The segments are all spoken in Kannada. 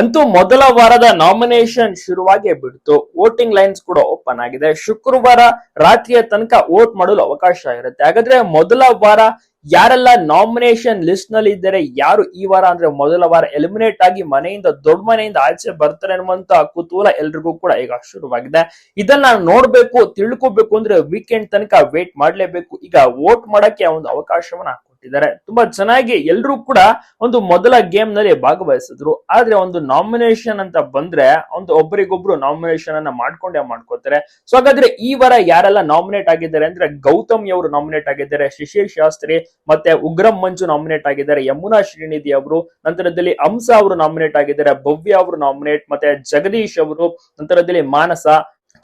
ಅಂತೂ ಮೊದಲ ವಾರದ ನಾಮಿನೇಷನ್ ಶುರುವಾಗಿಯೇ ಬಿಡ್ತು. ವೋಟಿಂಗ್ ಲೈನ್ಸ್ ಕೂಡ ಓಪನ್ ಆಗಿದೆ. ಶುಕ್ರವಾರ ರಾತ್ರಿಯ ತನಕ ವೋಟ್ ಮಾಡಲು ಅವಕಾಶ ಇರುತ್ತೆ. ಹಾಗಾದ್ರೆ ಮೊದಲ ವಾರ ಯಾರೆಲ್ಲ ನಾಮಿನೇಷನ್ ಲಿಸ್ಟ್ನಲ್ಲಿ ಇದ್ದರೆ, ಯಾರು ಈ ವಾರ ಅಂದ್ರೆ ಮೊದಲ ವಾರ ಎಲಿಮಿನೇಟ್ ಆಗಿ ಮನೆಯಿಂದ, ದೊಡ್ಡ ಮನೆಯಿಂದ ಆಚೆ ಬರ್ತಾರೆ ಅನ್ನುವಂತ ಕುತೂಹಲ ಎಲ್ರಿಗೂ ಕೂಡ ಈಗ ಶುರುವಾಗಿದೆ. ಇದನ್ನ ನೋಡ್ಬೇಕು, ತಿಳ್ಕೊಬೇಕು ಅಂದ್ರೆ ವೀಕೆಂಡ್ ತನಕ ವೇಟ್ ಮಾಡ್ಲೇಬೇಕು. ಈಗ ವೋಟ್ ಮಾಡಕ್ಕೆ ಒಂದು ಅವಕಾಶವನ್ನ ಕೊಟ್ಟಿದ್ದಾರೆ ತುಂಬಾ ಚೆನ್ನಾಗಿ ಎಲ್ರೂ ಕೂಡ ಒಂದು ಮೊದಲ ಗೇಮ್ನಲ್ಲಿ ಭಾಗವಹಿಸಿದ್ರು. ಆದ್ರೆ ಒಂದು ನಾಮಿನೇಷನ್ ಅಂತ ಬಂದ್ರೆ ಒಂದು ಒಬ್ಬರಿಗೊಬ್ರು ನಾಮಿನೇಷನ್ ಅನ್ನ ಮಾಡ್ಕೊಂಡೇ ಮಾಡ್ಕೋತಾರೆ. ಸೊ ಹಾಗಾದ್ರೆ ಈ ವಾರ ಯಾರೆಲ್ಲ ನಾಮಿನೇಟ್ ಆಗಿದ್ದಾರೆ ಅಂದ್ರೆ ಗೌತಮ್ ಅವರು ನಾಮಿನೇಟ್ ಆಗಿದ್ದಾರೆ, ಶಿಶಿರ್ ಶಾಸ್ತ್ರಿ ಮತ್ತೆ ಉಗ್ರಂ ಮಂಜು ನಾಮಿನೇಟ್ ಆಗಿದ್ದಾರೆ, ಯಮುನಾ ಶ್ರೀನಿಧಿ ಅವರು, ನಂತರದಲ್ಲಿ ಹಂಸ ಅವರು ನಾಮಿನೇಟ್ ಆಗಿದ್ದಾರೆ, ಭವ್ಯ ಅವರು ನಾಮಿನೇಟ್ ಮತ್ತೆ ಜಗದೀಶ್ ಅವರು, ನಂತರದಲ್ಲಿ ಮಾನಸ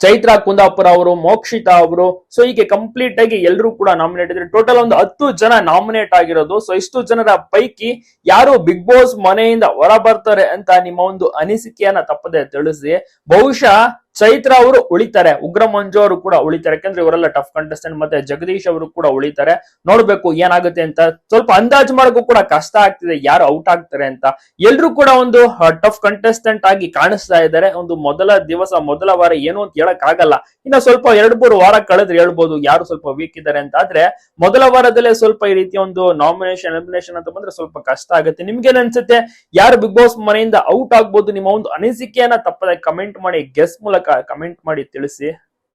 ಚೈತ್ರ ಕುಂದಾಪುರ ಅವರು, ಮೋಕ್ಷಿತಾ ಅವರು ಸೊ ಹೀಗೆ ಕಂಪ್ಲೀಟ್ ಆಗಿ ಎಲ್ಲರೂ ಕೂಡ ನಾಮಿನೇಟ್ ಇದ್ದಾರೆ. ಟೋಟಲ್ ಒಂದು ಹತ್ತು ಜನ ನಾಮಿನೇಟ್ ಆಗಿರೋದು. ಸೊ ಇಷ್ಟು ಜನರ ಪೈಕಿ ಯಾರು ಬಿಗ್ ಬಾಸ್ ಮನೆಯಿಂದ ಹೊರ ಬರ್ತಾರೆ ಅಂತ ನಿಮ್ಮ ಒಂದು ಅನಿಸಿಕೆಯನ್ನ ತಪ್ಪದೆ ತಿಳಿಸಿ. ಬಹುಶಃ ಚೈತ್ರ ಅವರು ಉಳಿತಾರೆ, ಉಗ್ರ ಮಂಜು ಅವರು ಕೂಡ ಉಳಿತಾರೆ. ಯಾಕಂದ್ರೆ ಇವರೆಲ್ಲ ಟಫ್ ಕಂಟೆಸ್ಟೆಂಟ್ ಮತ್ತೆ ಜಗದೀಶ್ ಅವರು ಕೂಡ ಉಳಿತಾರೆ. ನೋಡ್ಬೇಕು ಏನಾಗುತ್ತೆ ಅಂತ. ಸ್ವಲ್ಪ ಅಂದಾಜು ಮಾಡೋಕ್ಕೂ ಕೂಡ ಕಷ್ಟ ಆಗ್ತಿದೆ. ಯಾರು ಔಟ್ ಆಗ್ತಾರೆ ಅಂತ. ಎಲ್ರು ಕೂಡ ಒಂದು ಟಫ್ ಕಂಟೆಸ್ಟೆಂಟ್ ಆಗಿ ಕಾಣಿಸ್ತಾ ಇದ್ದಾರೆ. ಒಂದು ಮೊದಲ ದಿವಸ, ಮೊದಲ ವಾರ ಏನು ಅಂತ ಹೇಳಕ್ ಆಗಲ್ಲ. ಇನ್ನ ಸ್ವಲ್ಪ ಎರಡ್, ಮೂರು ವಾರ ಕಳೆದ್ರೆ ಹೇಳ್ಬೋದು ಯಾರು ಸ್ವಲ್ಪ ವೀಕ್ ಇದ್ದಾರೆ ಅಂತ. ಆದ್ರೆ ಮೊದಲ ವಾರದಲ್ಲೇ ಸ್ವಲ್ಪ ಈ ರೀತಿ ಒಂದು ನಾಮಿನೇಷನ್ ಎಲಿಮಿನೇಷನ್ ಅಂತ ಬಂದ್ರೆ ಸ್ವಲ್ಪ ಕಷ್ಟ ಆಗುತ್ತೆ. ನಿಮ್ಗೆ ಅನ್ಸುತ್ತೆ? ಯಾರು ಬಿಗ್ ಬಾಸ್ ಮನೆಯಿಂದ ಔಟ್ ಆಗ್ಬೋದು, ನಿಮ್ಮ ಒಂದು ಅನಿಸಿಕೆಯನ್ನ ತಪ್ಪದೆ ಕಮೆಂಟ್ ಮಾಡಿ ಗೆಸ್ ಮೂಲಕ ಕಮೆಂಟ್ ಮಾಡಿ ತಿಳಿಸಿ.